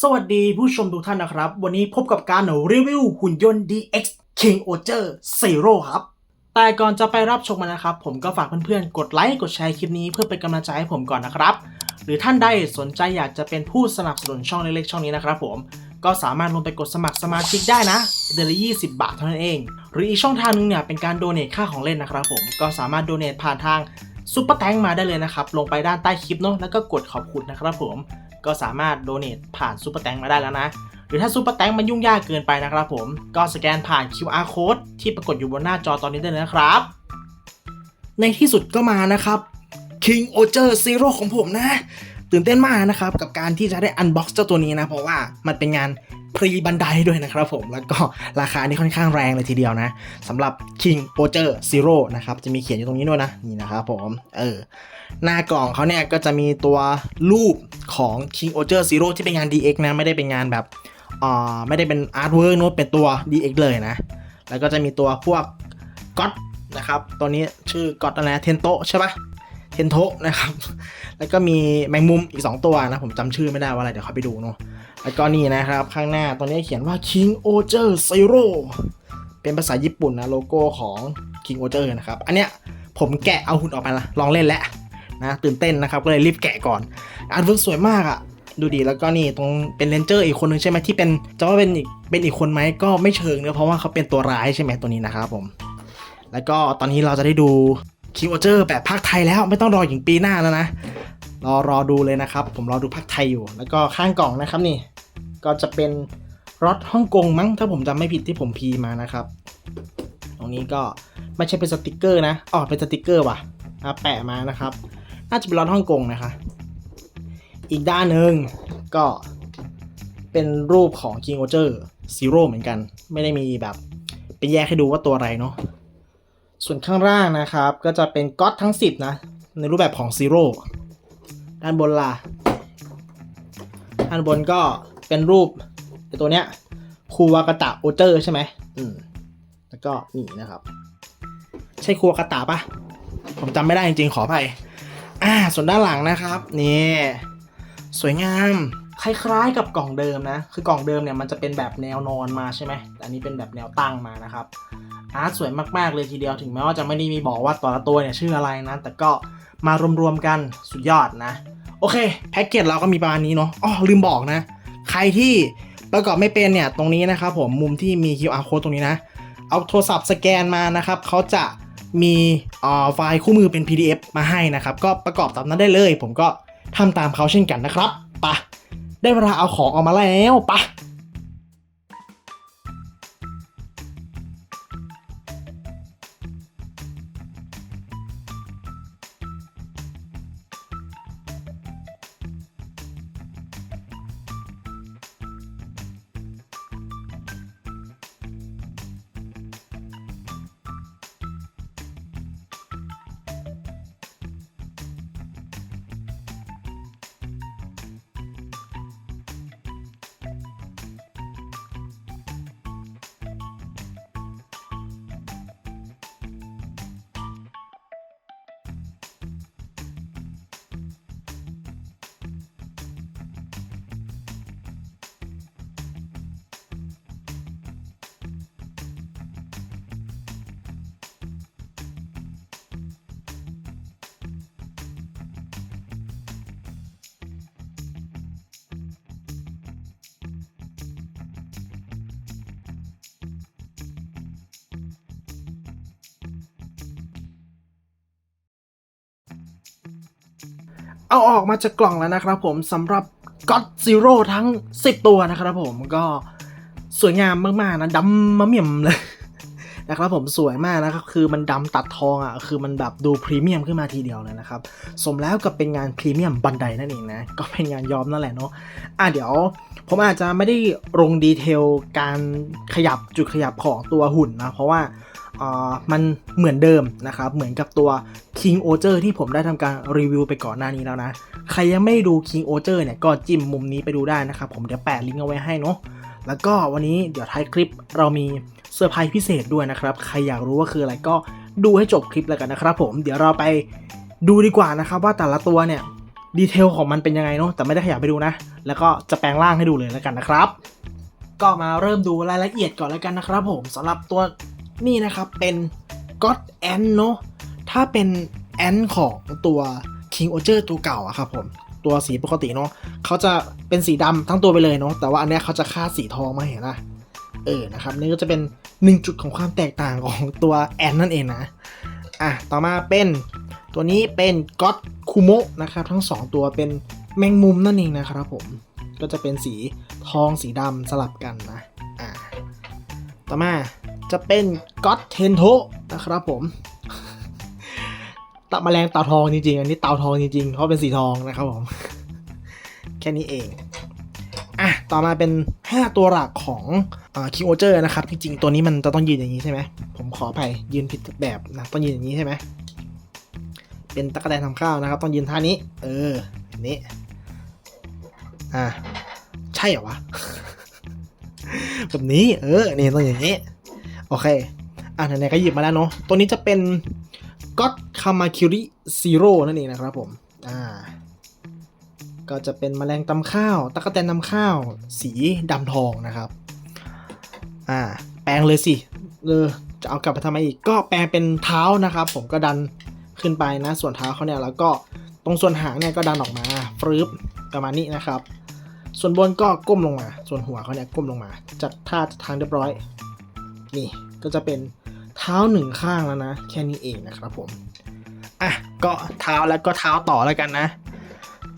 สวัสดีผู้ชมทุกท่านนะครับ วันนี้พบกับการรีวิวหุ่นยนต์ DX King Oger Zero ครับ แต่ก่อนจะไปรับชมมันนะครับ ผมก็ฝากเพื่อนๆ กดไลค์ กดแชร์คลิปนี้เพื่อเป็นกำลังใจให้ผมก่อนนะครับ หรือท่านใดสนใจอยากจะเป็นผู้สนับสนุนช่องเล็กๆช่องนี้นะครับผม ก็สามารถลงไปกดสมัครสมาชิกได้นะ เดือนละ 20 บาทเท่านั้นเอง หรืออีกช่องทางหนึงเนี่ยเป็นการโดเนทค่าของเล่นนะครับผม ก็สามารถโดเนทผ่านทางซุปเปอร์แตงมาได้เลยนะครับ ลงไปด้านใต้คลิปเนาะ แล้วก็กดขอบคุณนะครับผม ก็สามารถโดเนทผ่านซุปเปอร์แตงมาได้แล้วนะ หรือถ้าซุปเปอร์แตงมันยุ่งยากเกินไปนะครับผม ก็สแกนผ่าน QR code ที่ปรากฏอยู่บนหน้าจอตอนนี้ได้เลยนะครับ ในที่สุดก็มานะครับ King Oger Zero ของผมนะ ตื่นเต้นมากนะครับ กับการที่จะได้อันบ็อกซ์เจ้าตัวนี้นะ เพราะว่ามันเป็นงานพรีบันไดด้วยนะครับผมแล้วก็ราคานี่ค่อนข้างแรงเลยทีเดียวนะสำหรับ King Oger Zero นะครับ จะมีเขียนอยู่ตรงนี้ด้วยนะ นี่นะครับผม เออ หน้ากล่องเขาเนี่ยก็จะมีตัวรูปของ King Oger Zero ที่เป็นงาน DX นะ ไม่ได้เป็นงานแบบอ่าไม่ได้เป็นอาร์ตเวิร์กนู้นเป็นตัว DX เลยนะ แล้วก็จะมีตัวพวกก๊อตนะครับตัวนี้ชื่อก๊อตอะไรเทนโตใช่ปะเทนโตนะครับ แล้วก็มีแมงมุมอีก 2 ตัวนะ ผมจำชื่อไม่ได้ว่าอะไร เดี๋ยวเขาไปดูเนาะแล้วก็นี่นะครับ ข้างหน้าตัวนี้เขียนว่า King Oger Zero เป็นภาษาญี่ปุ่นนะ โลโก้ของ King Oger นะครับ อันเนี้ยผมแกะเอาหุ่นออกมาละลองเล่นแล้ว นะตื่นเต้นนะครับก็เลยรีบแกะก่อนอาร์ตเวิร์กสวยมากอะดูดีแล้วก็นี่ตรงเป็นเลนเจอร์อีกคนนึงใช่ไหมที่เป็นจะว่าเป็นอีกเป็นอีกคนไหมก็ไม่เชิงเนอะเพราะว่าเขาเป็นตัวร้ายใช่ไหมตัวนี้นะครับผมแล้วก็ตอนนี้เราจะได้ดู King Oger แบบภาคไทยแล้วไม่ต้องรอถึงปีหน้าแล้วนะรอรอดูเลยนะครับ ผมรอดูภาคไทยอยู่ แล้วก็ข้างกล่องนะครับนี่ ก็จะเป็นรถฮ่องกงมั้งถ้าผมจำไม่ผิดที่ผมพีมานะครับ ตรงนี้ก็ไม่ใช่เป็นสติกเกอร์นะอ๋อเป็นสติกเกอร์ว่ะแปะมานะครับ น่าจะเป็นรถฮ่องกงนะคะ อีกด้านหนึ่งก็เป็นรูปของ King Oger Zero เหมือนกัน ไม่ได้มีแบบไปแยกให้ดูว่าตัวอะไรเนาะส่วนข้างล่างนะครับ ก็จะเป็นก๊อตทั้ง 10 นะ ในรูปแบบของ Zero ด้านบนล่ะ ด้านบนก็เป็นรูปตัวเนี้ยคูวากาตะโอเจอร์ใช่ไหมอืมแล้วก็นี่นะครับ ใช่คูวากาตะปะผมจำไม่ได้จริงๆ ขอไป อ่าส่วนด้านหลังนะครับ นี่ สวยงาม คล้ายๆกับกล่องเดิมนะ คือกล่องเดิมเนี่ยมันจะเป็นแบบแนวนอนมาใช่ไหมแต่อันนี้เป็นแบบแนวตั้งมานะครับอาร์ตสวยมากๆเลยทีเดียวถึงแม้ว่าจะไม่ได้มีบอกว่าแต่ละตัวเนี่ยชื่ออะไรนะ แต่ก็มารวมๆกันสุดยอดนะ โอเคแพ็กเกจเราก็มีประมาณนี้เนาะอ๋อลืมบอกนะ ใครที่ประกอบไม่เป็นเนี่ยตรงนี้นะครับผมมุมที่มี QR code ตรงนี้นะ เอาโทรศัพท์สแกนมานะครับเขาจะ มีไฟล์คู่มือเป็น PDF มาให้นะครับ ก็ประกอบตามนั้นได้เลย ผมก็ทำตามเขาเช่นกันนะครับปะได้เวลาเอาของออกมาแล้วปะ เอาออกมาจากกล่องแล้วนะครับผมสำหรับ God Zero ทั้ง 10 ตัวนะครับผมก็สวยงามมาก ๆ นะดำมะเหมี่ยมเลย นะครับผมสวยมากนะครับคือมันดำตัดทองอะคือมันแบบดูพรีเมียมขึ้นมาทีเดียวเลยนะครับสมแล้วกับเป็นงานพรีเมียมบันไดนั่นเองนะก็เป็นงานย้อมนั่นแหละเนาะอะเดี๋ยวผมอาจจะไม่ได้ลงดีเทลการขยับจุดขยับของตัวหุ่นนะเพราะว่าอ่ามันเหมือนเดิมนะครับ เหมือนกับตัว King Oger ที่ผมได้ทำการรีวิวไปก่อนหน้านี้แล้วนะ ใครยังไม่ดู King Oger เนี่ยก็จิ้มมุมนี้ไปดูได้นะครับ ผมเดี๋ยวแปะลิงก์เอาไว้ให้เนาะแล้วก็วันนี้เดี๋ยวท้ายคลิปเรามี เซอร์ไพรส์พิเศษด้วยนะครับ ใครอยากรู้ว่าคืออะไรก็ดูให้จบคลิปแล้วกันนะครับผม เดี๋ยวเราไปดูดีกว่านะครับว่าแต่ละตัวเนี่ยดีเทลของมันเป็นยังไงเนาะแต่ไม่ได้ขยับไปดูนะ แล้วก็จะแปลงร่างให้ดูเลยแล้วกันนะครับ ก็มาเริ่มดูรายละเอียดก่อนแล้วกันนะครับผมสำหรับตัวนี่นะครับเป็น God Ant เนาะถ้าเป็นแอนของตัว King o c h e r ตัวเก่าอะครับผมตัวสีปกติเนาะเขาจะเป็นสีดำทั้งตัวไปเลยเนาะแต่ว่าอันเนี้ยเขาจะคาดสีทองมาเห็นนะ เออนะครับนี่ก็จะเป็นหนึ่งจุดของความแตกต่างของตัวแอนนั่นเองนะอะต่อมาเป็นตัวนี้เป็นก็ d คุโมะนะครับทั้งสองตัวเป็นแมงมุมนั่นเองนะครับผมก็จะเป็นสีทองสีดำสลับกันนะอะต่อมาจะเป็นก็ d เทนโทนะครับผมตะแมลงเต่าทองจริงๆ อันนี้เต่าทองจริงๆเพราะเป็นสีทองนะครับผม แค่นี้เอง อะต่อมาเป็น 5 ตัวหลักของคิงโอเจอร์นะครับ จริงๆ ตัวนี้มันจะต้องยืนอย่างนี้ใช่ไหม ผมขออภัยยืนผิดแบบนะต้องยืนอย่างนี้ใช่ไหม เป็นตะกแตนทำข้าวนะครับ ต้องยืนท่านี้ เออแบบนี้ อะ ใช่เหรอวะ แบบนี้ เออ นี่ต้องอย่างนี้ โอเค อะไหนๆก็หยิบมาแล้วเนาะ ตัวนี้จะเป็นก็ d คามาคิริซีโร่นั่นเองนะครับผม อ่า ก็จะเป็นแมลงตำข้าวตะกแตนตำข้าว สีดำทองนะครับ อ่า แปลงเลยสิเออจะเอากลับไปทำไมอีก ก็แปลงเป็นเท้านะครับ ผมก็ดันขึ้นไปนะ ส่วนเท้าเขาเนี่ยแล้วก็ตรงส่วนหางเนี่ยก็ดันออกมาฟรึบประมาณนี้นะครับ ส่วนบนก็ก้มลงมา ส่วนหัวเขาเนี่ยก้มลงมาจัดท่าจัดทางเรียบร้อย นี่ก็จะเป็นเท้าหนึ่งข้างแล้วนะ แค่นี้เองนะครับผม อะ ก็เท้าแล้วก็เท้าต่อแล้วกันนะ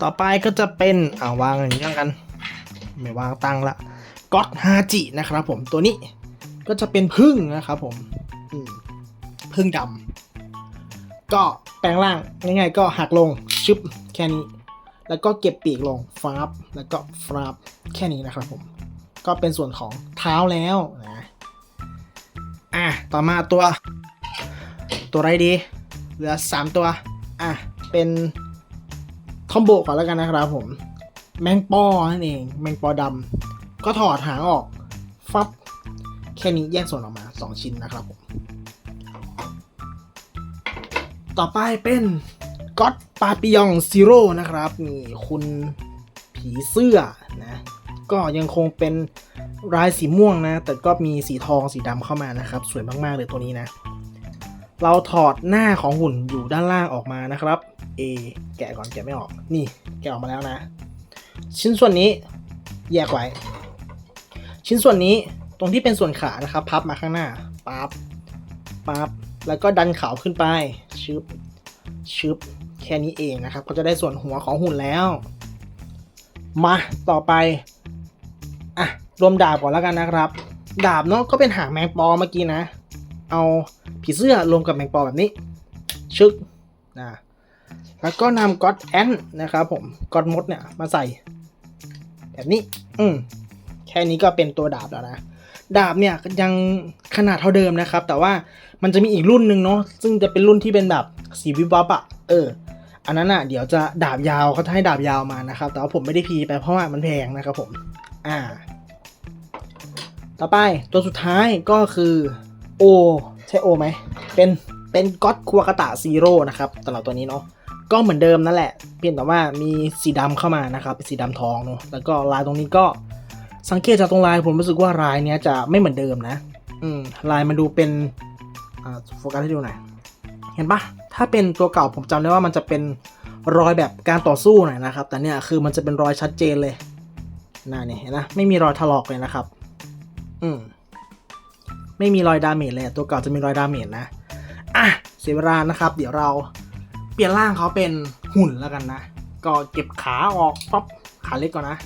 ต่อไปก็จะเป็นอ่าวางอย่างนี้กัน ไม่วางตั้งละก็อดฮาจินะครับผมตัวนี้ก็จะเป็นพึ่งนะครับผมพึ่งดำก็แปลงร่างง่ายๆก็หักลงชึบแค่นี้ แล้วก็เก็บปีกลงฟาบแล้วก็ฟาบแค่นี้นะครับผม ก็เป็นส่วนของเท้าแล้วนะอะต่อมาตัว ตัวอะไรดี เหลือ 3 ตัว อะ เป็น ทอมโบก่อนแล้วกันนะครับผม แมงปอนั่นเอง แมงปอดำก็ถอดหางออก ฟับ แค่นี้แยกส่วนออกมา 2 ชิ้นนะครับผม ต่อไปเป็นก็ d ปาปิยองซีโร่นะครับ นี่คุณผีเสื้อนะ ก็ยังคงเป็นลายสีม่วงนะ แต่ก็มีสีทองสีดำเข้ามานะครับ สวยมาก ๆ เลยตัวนี้นะ เราถอดหน้าของหุ่นอยู่ด้านล่างออกมานะครับ A แกะก่อนแกะไม่ออก นี่แกะออกมาแล้วนะ ชิ้นส่วนนี้แยกไว้ ชิ้นส่วนนี้ตรงที่เป็นส่วนขานะครับ พับมาข้างหน้าปั๊บปั๊บแล้วก็ดันเขาขึ้นไปชึบชึบแค่นี้เองนะครับ ก็จะได้ส่วนหัวของหุ่นแล้ว มาต่อไปอะรวมดาบก่อนแล้วกันนะครับ ดาบเนาะก็เป็นหางแมงปอเมื่อกี้นะ เอาผีเสื้อรวมกับแมงปอแบบนี้ ชึกนะแล้วก็นำก็อดแอนนะครับผมก็อดมดเนี่ยมาใส่ แบบนี้ อืมแค่นี้ก็เป็นตัวดาบแล้วนะ ดาบเนี่ยยังขนาดเท่าเดิมนะครับ แต่ว่ามันจะมีอีกรุ่นหนึ่งเนาะซึ่งจะเป็นรุ่นที่เป็นแบบสีวิบวับอะเออ อันนั้นอะเดี๋ยวจะดาบยาวเขาจะให้ดาบยาวมานะครับ แต่ว่าผมไม่ได้พีไปเพราะว่ามันแพงนะครับผม อ่า ต่อไปตัวสุดท้ายก็คือโอ ช่โอไหม เป็น เป็นก็อดควกาตะซีโร่นะครับสำหรับตัวนี้เนาะ ก็เหมือนเดิมนั่นแหละ เพียงแต่ว่ามีสีดำเข้ามานะครับ เป็นสีดำทองเนาะ แล้วก็ลายตรงนี้ก็สังเกตจากตรงลายผมรู้สึกว่าลายเนี้ยจะไม่เหมือนเดิมนะ อืม ลายมันดูเป็น อ่า โฟกัสให้ดูหน่อย เห็นปะถ้าเป็นตัวเก่าผมจำได้ว่ามันจะเป็นรอยแบบการต่อสู้หน่อยนะครับ แต่เนี่ยคือมันจะเป็นรอยชัดเจนเลยน่าเนี่ยเห็นนะ ไม่มีรอยถลอกเลยนะครับ อืม ไม่มีรอยดาเมจเลยตัวเก่าจะมีรอยดาเมจนะอะเสียเวลานะครับ เดี๋ยวเราเปลี่ยนร่างเขาเป็นหุ่นแล้วกันนะ ก็เก็บขาออกปั๊บขาเล็กก่อนนะ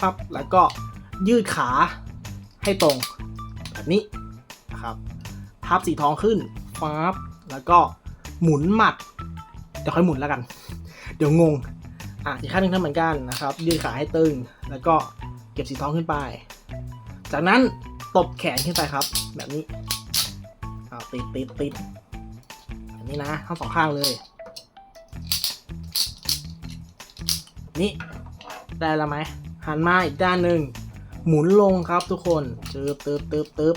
ปั๊บแล้วก็ยืดขาให้ตรงแบบนี้นะครับพับสีทองขึ้นปั๊บแล้วก็หมุนหมัดเดี๋ยวค่อยหมุนแล้วกัน เดี๋ยวงงอะอีกขั้นหนึ่งทำเหมือนกันนะครับ ยืดขาให้ตึงแล้วก็เก็บสีทองขึ้นไป จากนั้น ตบแขนขึ้นไปครับ แบบนี้เอาติดติดติดแบบนี้นะทั้งสองข้างเลย นี่ได้แล้วไหมหันมาอีกด้านหนึ่งหมุนลงครับทุกคนเติบเติบเติบเติบ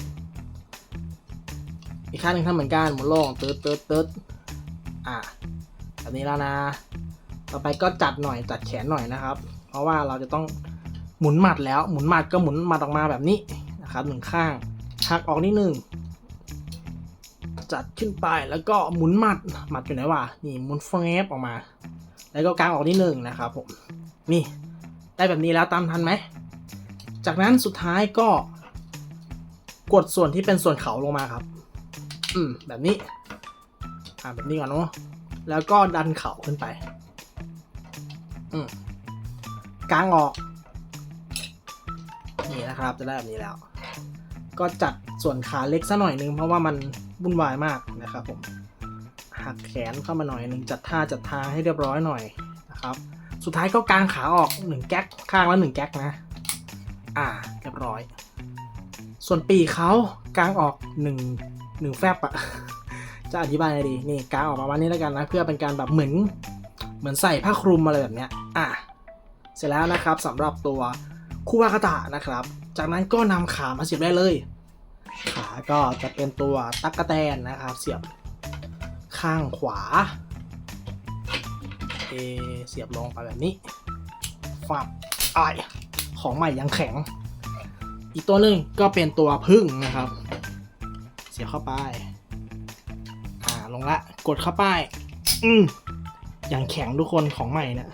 อีกข้างหนึ่งทำเหมือนกันหมุนลงเติบเติบเติบอะแบบนี้แล้วนะ ต่อไปก็จัดหน่อยจัดแขนหน่อยนะครับ เพราะว่าเราจะต้องหมุนหมัดแล้วหมุนหมัดก็หมุนหมัดออกมาแบบนี้ ครับหนึ่งข้างหักออกนิดนึงจัดขึ้นไปแล้วก็หมุนหมัดหมัดอยู่ไหนวะนี่หมุนแฟบออกมา แล้วก็กางออกนิดนึงนะครับผมนี่ได้แบบนี้แล้วตามทันไหมจากนั้นสุดท้ายก็ กดส่วนที่เป็นส่วนเขาลงมาครับ อืมแบบนี้อ่าแบบนี้ก่อนเนาะแล้วก็ดันเขาขึ้นไป อืมกางออก นี่นะครับจะได้แบบนี้แล้ว ก็จัดส่วนขาเล็กซะหน่อยนึงเพราะว่ามันวุ่นวายมากนะครับผมหักแขนเข้ามาหน่อยนึงจัดท่าจัดทางให้เรียบร้อยหน่อยนะครับ สุดท้ายก็กางขาออกหนึ่งแก๊กข้างละหนึ่งแก๊กนะ อ่าเรียบร้อย ส่วนปีเขากางออกหนึ่งหนึ่งแฟบอะจะอธิบายไงดีนี่กางออกประมาวันนี้แล้วกันนะเพื่อเป็นการแบบเหมือนเหมือนใส่ผ้าคลุมอะไรแบบเนี้ยอะเสร็จแล้วนะครับสำหรับตัว คูวากาตะนะครับ จากนั้นก็นำขามาเสียบได้เลย ขาก็จะเป็นตัวตั๊กแตนนะครับ เสียบข้างขวาเอเสียบลงไปแบบนี้ฟับไอายของใหม่ยังแข็ง อีกตัวหนึ่งก็เป็นตัวพึ่งนะครับ เสียบเข้าไป อ่าลงละ กดเข้าไป อืมอย่างแข็งทุกคนของใหม่นะ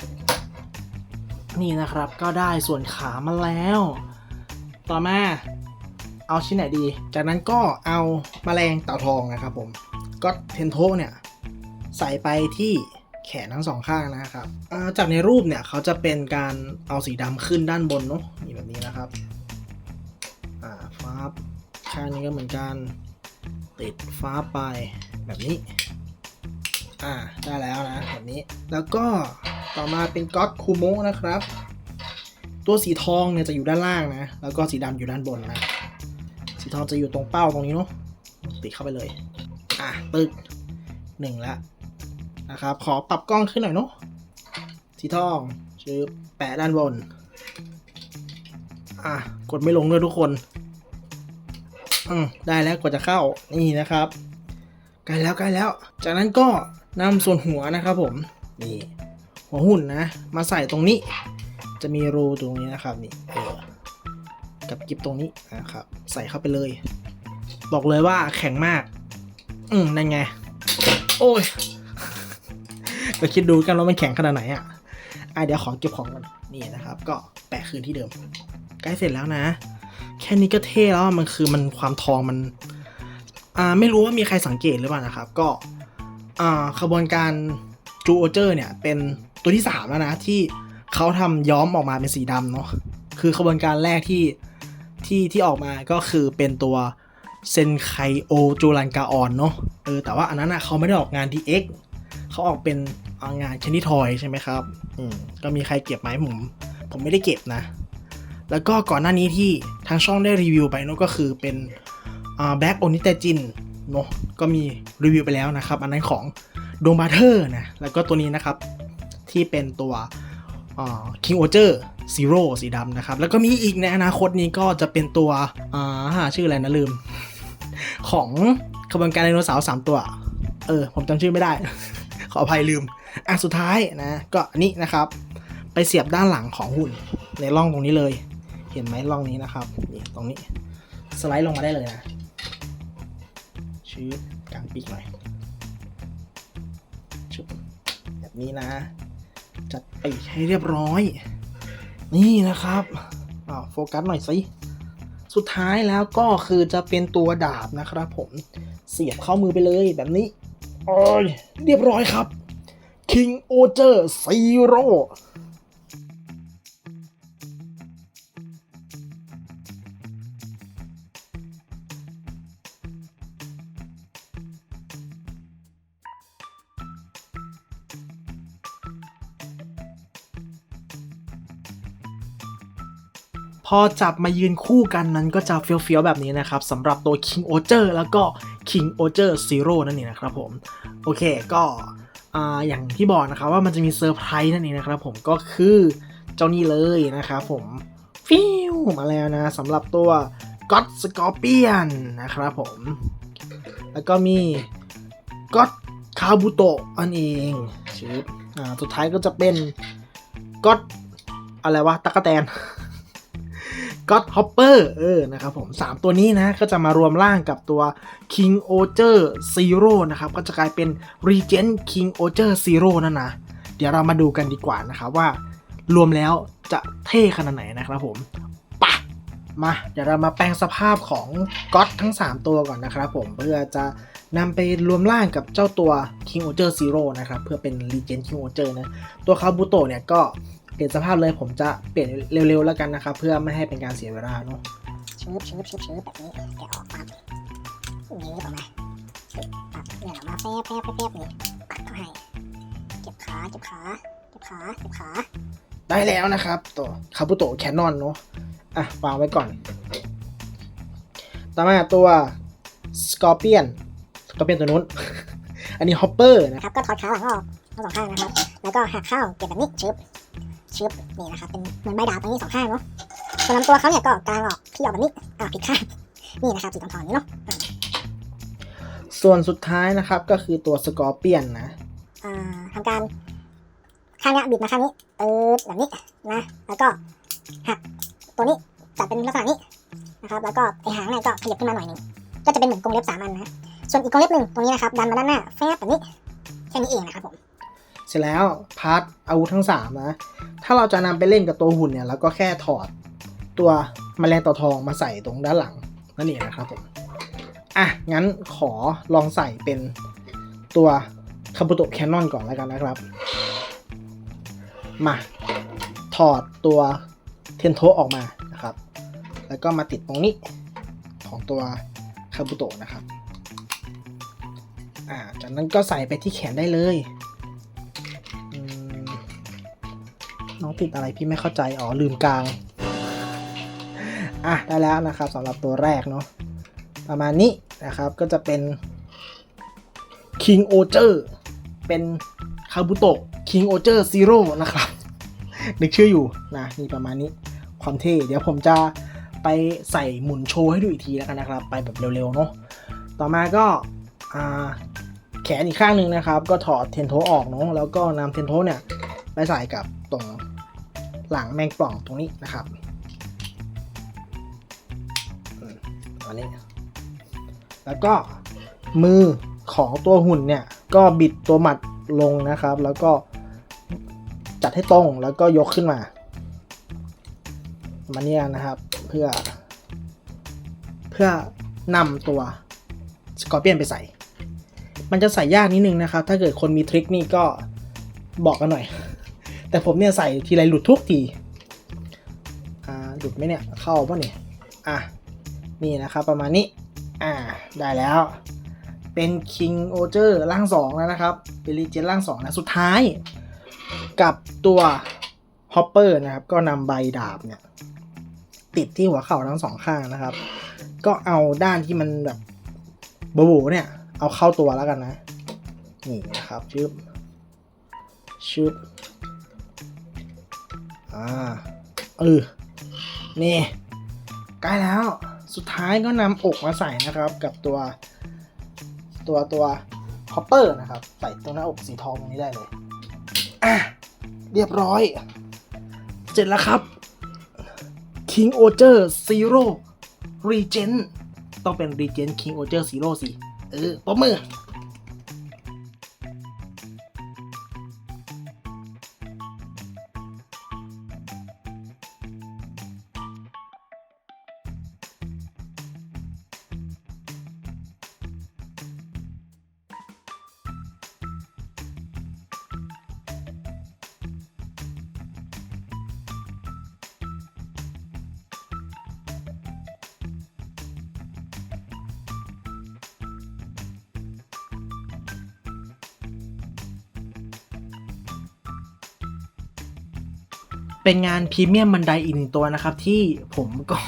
นี่นะครับก็ได้ส่วนขามาแล้ว ต่อมาเอาชิ้นไหนดี จากนั้นก็เอาแมลงเต่าทองนะครับผมก็เทนโทเนี่ยใส่ไปที่แขนทั้งสองข้างนะครับาจากในรูปเนี่ยเขาจะเป็นการเอาสีดำขึ้นด้านบนเนาะนี่แบบนี้นะครับอ่าฟ้าข้างนี้ก็เหมือนกันติดฟ้าไปแบบนี้ อ่าได้แล้วนะแบบนี้แล้วก็ ต่อมาเป็นก๊อตคูโมนะครับ ตัวสีทองเนี่ยจะอยู่ด้านล่างนะ แล้วก็สีดำอยู่ด้านบนนะ สีทองจะอยู่ตรงเป้าตรงนี้เนาะติดเข้าไปเลย อะตึกหนึ่งละนะครับ ขอปรับกล้องขึ้นหน่อยเนาะสีทองชื่อแปะด้านบน อะ กดไม่ลงด้วยทุกคน อืมได้แล้วกว่าจะเข้า นี่นะครับ ใกล้แล้วใกล้แล้ว จากนั้นก็นำส่วนหัวนะครับผม นี่ หัวหุ่นนะ มาใส่ตรงนี้ จะมีรูตรงนี้นะครับนี่เออกับกิบตรงนี้นะครับ ใส่เข้าไปเลย บอกเลยว่าแข็งมาก อืมนั่นไง โอ้ยไปคิดดูกันว่ามันแข็งขนาดไหนอะอะเดี๋ยวขอเก็บของก่อนนี่นะครับ ก็แปะคืนที่เดิมใกล้เสร็จแล้วนะ แค่นี้ก็เท่แล้วมันคือมันความทองมันอ่าไม่รู้ว่ามีใครสังเกตหรือเปล่านะครับ ก็อ่าขบวนการจูโอเจอร์เนี่ยเป็น ตัวที่สามแล้วนะ ที่เขาทำย้อมออกมาเป็นสีดำเนาะคือขบวนการแรกที่ที่ที่ออกมาก็คือเป็นตัวเซนไคโอจูรันกาออนเนาะเออแต่ว่าอันนั้นอะเขาไม่ได้ออกงาน DX เขาออกเป็นงานชนิดทอยใช่ไหมครับอืมก็มีใครเก็บไหมผม ผมไม่ได้เก็บนะ แล้วก็ก่อนหน้านี้ที่ทางช่องได้รีวิวไปเนอะก็คือเป็นอ่าแบ็กโอนิเตจินเนอะก็มีรีวิวไปแล้วนะครับ อันนั้นของโดมบาเทอร์นะ แล้วก็ตัวนี้นะครับ ที่เป็นตัวคิงโอเจอร์ซีโร่สีดำนะครับ แล้วก็มีอีกในอนาคตนี้ก็จะเป็นตัวอ่าหาชื่ออะไรนะลืม ของขบวนการไดโนเสาร์สามตัว เออ ผมจำชื่อไม่ได้ ขออภัยลืม อะ สุดท้ายนะ ก็อันนี้นะครับ ไปเสียบด้านหลังของหุ่นในร่องตรงนี้เลย เห็นไหมร่องนี้นะครับนี่ตรงนี้ สไลด์ลงมาได้เลยนะ ชื้อกลางปีกหน่อยชุบแบบนี้นะ จัดไปกให้เรียบร้อย นี่นะครับอ้าวโฟกัสหน่อยสิสุดท้ายแล้วก็คือจะเป็นตัวดาบนะครับผมเสียบเข้ามือไปเลยแบบนี้โอ้ยเรียบร้อยครับ King o g e r Zero พอจับมายืนคู่กันนั้นก็จะเฟี้ยวๆแบบนี้นะครับสำหรับตัว King o g e r แล้วก็ King o g e r Zero นั่นเองนะครับผม โอเคก็ออย่างที่บอกนะครับว่ามันจะมีเซอร์ไพรส์นั่นเองนะครับผมก็คือเจ้านี่เลยนะครับผมฟิวมาแล้วนะสำหรับตัว God Scorpion นะครับผม แล้วก็มี God คาบุโตะอันเองชื่ออ่าสุดท้ายก็จะเป็นก็อะไรวะตะกะแตน ก็อดฮอปเปอร์เออนะครับผม 3 ตัวนี้นะก็จะมารวมร่างกับตัว King o g e r Zero นะครับ ก็จะกลายเป็น Regent King o g e r Zero นั่นนะ เดี๋ยวเรามาดูกันดีกว่านะครับว่ารวมแล้วจะเท่ขนาดไหนนะครับผมปะมา เดี๋ยวเรามาแปลงสภาพของก็อดทั้ง 3 ตัวก่อนนะครับผมเพื่อจะนำไปรวมร่างกับเจ้าตัว King o g e r Zero นะครับ เพื่อเป็น Regent King o g e r นะ ตัวคาบุโตเนี่ยก็ เปลี่ยนสภาพเลยผมจะเปลี่ยนเร็วๆแล้วกันนะครับ เพื่อไม่ให้เป็นการเสียเวลาเนาะชืบชืบชืบชืบแบบนี้แกะออกปั๊บนี้ออกมาปึ๊บปั๊บเลื่อนออกมาแฟบแฟบแฟบแฟบนี่ปัดเข้าให้เก็บขาเก็บขาเก็บขาเก็บขา ได้แล้วนะครับตัวคาบุโตะแคนนอนเนาะอะวางไว้ก่อน ต่อมาตัวสกอร์เปียนสกอร์เปียนตัวนู้น อันนี้ฮอปเปอร์นะครับ ก็ถอดขาหลังออกทั้งสองข้างนะครับ แล้วก็หักเข้าเก็บแบบนี้ชืบ ชืบนี่นะครับเป็นเหมือนใบดาบตรงนี้สองข้างเนาะส่วนลำตัวเขาเนี่ยก็กางออกที่ออกแบบนี้อ่าผิดข้างนี่นะครับสีทองๆนี้เนาะส่วนสุดท้ายนะครับก็คือตัวสกอร์เปียนนะอ่าทำการข้างเนี้ยบิดมาข้างนี้เออแบบนี้นะแล้วก็หักตัวนี้จัดเป็นลักษณะนี้นะครับ แล้วก็ไอหางเนี่ยก็ขยับขึ้นมาหน่อยหนึงก็จะเป็นเหมือนกรงเล็บสามอันนะฮะส่วนอีกกรงเล็บหนึ่งตรงนี้นะครับดันมาด้านหน้าแฟบแบบนี้แค่นี้เองนะครับผมเสร็จแล้วพาร์ทอาวุธทั้ง3นะ ถ้าเราจะนำไปเล่นกับตัวหุ่นเนี่ยเราก็แค่ถอดตัวแมลงต่อทองมาใส่ตรงด้านหลังนั่นเองนะครับผมอะ งั้นขอลองใส่เป็นตัวคาบุโตะแคนนอนก่อนแล้วกันนะครับ มา ถอดตัวเทนโทออกมานะครับ แล้วก็มาติดตรงนี้ของตัวคาบุโตะนะครับ อ่า จากนั้นก็ใส่ไปที่แขนได้เลย น้องติดอะไรพี่ไม่เข้าใจ อ๋อ ลืมกลาง อะ ได้แล้วนะครับสำหรับตัวแรกเนาะประมาณนี้นะครับก็จะเป็น King o g e r เป็นคาบุโตะ King o g e r Zero นะครับ นึกชื่ออยู่นะนี่ประมาณนี้ความเท่ เดี๋ยวผมจะไปใส่หมุนโชว์ให้ดูอีกทีแล้วกันนะครับ ไปแบบเร็วๆเนาะต่อมาก็าแขนอีกข้างหนึ่งนะครับ ก็ถอดเทนโทออกเนาะแล้วก็นำเทนโทเนี่ย ไปใส่กับตรงหลังแมงป่องตรงนี้นะครับอันนี้ แล้วก็มือของตัวหุ่นเนี่ย ก็บิดตัวหมัดลงนะครับ แล้วก็จัดให้ตรงแล้วก็ยกขึ้นมามาเนี่ยนะครับเพื่อ เพื่อนำตัวสกอร์เปียนไปใส่ มันจะใส่ยากนิดนึงนะครับ ถ้าเกิดคนมีทริคนี่ก็บอกกันหน่อย แต่ผมเนี่ยใส่ทีไรหลุดทุกทีอ่าหลุดไหมเนี่ยเข้าป่ะเนี่ยอะนี่นะครับประมาณนี้อ่าได้แล้วเป็น King o g e r ร่างสองแล้วนะครับ เป็น Legend ร่างสองนะสุดท้าย กับตัว Hopper นะครับ ก็นำใบดาบเนี่ย ติดที่หัวเข่าทั้งสองข้างนะครับ ก็เอาด้านที่มันแบบโบโบเนี่ย เอาเข้าตัวแล้วกันนะ นี่นะครับชึบชึบ อ่าเออนี่ใกล้แล้วสุดท้ายก็นำอกมาใส่นะครับกับตัวตัวตัวฮอปเปอร์นะครับ ใส่ตรงหน้าอกสีทองตรงนี้ได้เลยอะเรียบร้อย เสร็จแล้วครับ King o g e r Zero Regen ต้องเป็น Regen King o g e r Zero สิ เออปมมือ เป็นงานพรีเมียมบันไดอีกหนึ่งตัวนะครับ ที่ผมก็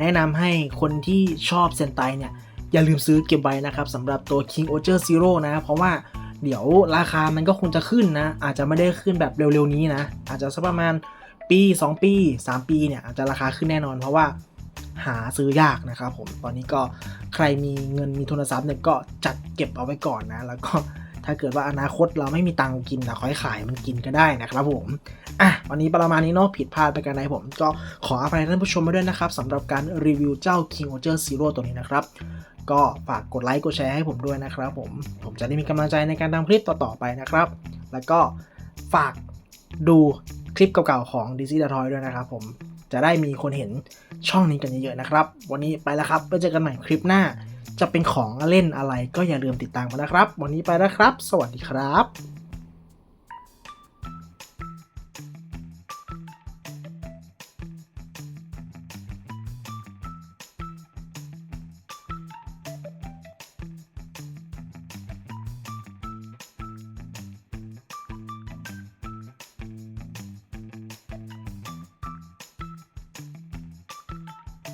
แนะนำให้คนที่ชอบเซนไตเนี่ย อย่าลืมซื้อเก็บไว้นะครับสำหรับตัว King o g e r Zero นะ เพราะว่าเดี๋ยวราคามันก็คงจะขึ้นนะ อาจจะไม่ได้ขึ้นแบบเร็วๆนี้นะ อาจจะสักประมาณปี 2 ปี 3 ปีเนี่ยอาจจะราคาขึ้นแน่นอนเพราะว่าหาซื้อยากนะครับผมตอนนี้ก็ใครมีเงินมีทุนทรัพย์เนี่ยก็จัดเก็บเอาไว้ก่อนนะ แล้วก็ ถ้าเกิดว่าอนาคตเราไม่มีตังค์กินนะขอให้ขายมันกินก็ได้นะครับผมอะวันนี้ประมาณนี้เนาะผิดพลาดไปกันในผม ก็ขออภัยท่านผู้ชมไปด้วยนะครับสำหรับการรีวิวเจ้า King o g e r Zero ตัวนี้นะครับ ก็ฝากกดไลค์กดแชร์ให้ผมด้วยนะครับผมผมจะได้มีกำลังใจในการทำคลิปต่อๆไปนะครับ แล้วก็ฝากดูคลิปเก่าๆของ DC d a t o y ด้วยนะครับผมจะได้มีคนเห็นช่องนี้กันเยอะๆนะครับ วันนี้ไปแล้วครับไว้เจอกันใหม่คลิปหน้า จะเป็นของเล่นอะไรก็อย่าลืมติดตามกันนะครับ วันนี้ไปแล้วครับ สวัสดีครับ